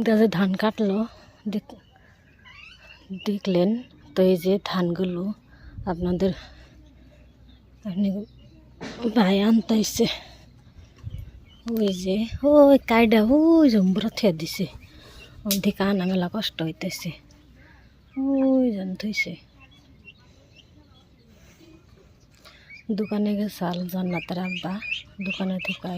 দাদা ধান কাটলো, দেখ- দেখলেন তো এই যে ধানগুলো আপনাদের আপনি ভাই আনতাইছে। ওই যে, ওই কাইডা ওই জম্বুরা থিয়া দিছে। অধিক আনা মেলা কষ্ট হইতেছে ওই জন থইছে দোকানে গেছাল জান্নাতের আব্বা, দোকানে থেকে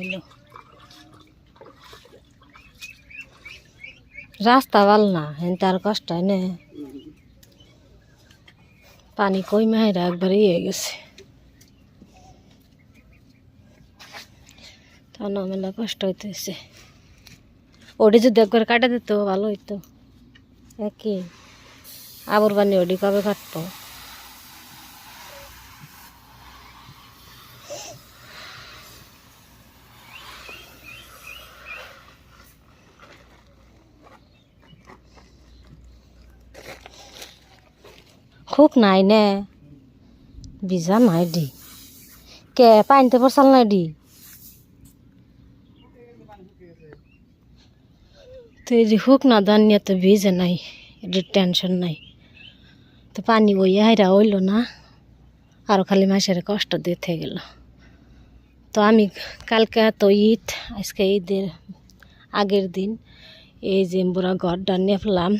রাস্তা ভালো না হেন তার কষ্ট না? পানি কই মাহেরা একবার ইয়ে গেছে। মেলা কষ্ট হইতেছে ওটি যদি একবার কাটা দিত, ভালো হইতো। একই আবর পানি ওটি কবে কাটতো খুক নাই নে। ভিজা নাই দি। কে পানিতে পড়ছাল নাই দি? তো এই যে হুক না দানিয়া তো ভিজে নাই এটার টেনশন নাই। তো পানি ওই হাইরা হইল না। আরও খালি মাসের কষ্ট দিয়ে দিতে গেল। তো আমি কালকে তো ঈদ, আজকে ঈদের আগের দিন, এই যে বুড়া ঘরটা নেফলাম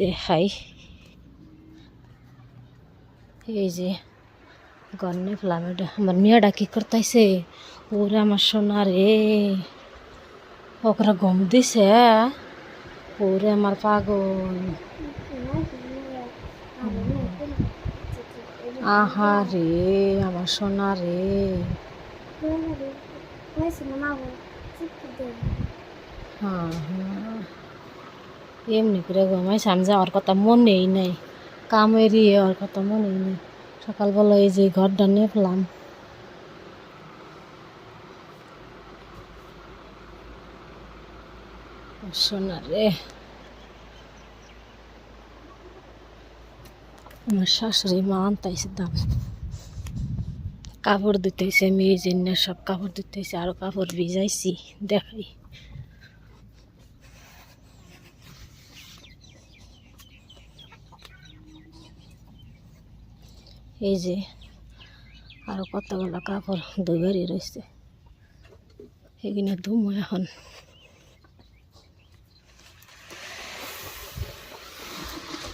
দেখাই। এই যে গন্নে ফ্লামেটা আমার মেয়েটা কি করতেছে ওরে আমার সোনা রে ওকরা গম দিছে ওরে আমার পাগল আহা রে আমার সোনা রে হ্যাঁ হ্যাঁ এমনি করে ঘুমাইছে আমি যাওয়ার কথা মনেই নাই কাম এড়িয়ে ওর কথা মনেই নেই। সকালবেলা এই যে ঘরটা নেপলাম সোনা রে আমার শাশুড়ি মা আনতাইছে দাম। কাপড় দিতেছে এই জন্য সব কাপড় দিতেছে, আরও কাপড় ভিজাইছি, দেখাই। এই যে আরও কতগুলো কাপড় দুবারই রয়েছে। এগুলো ধুমো এখন।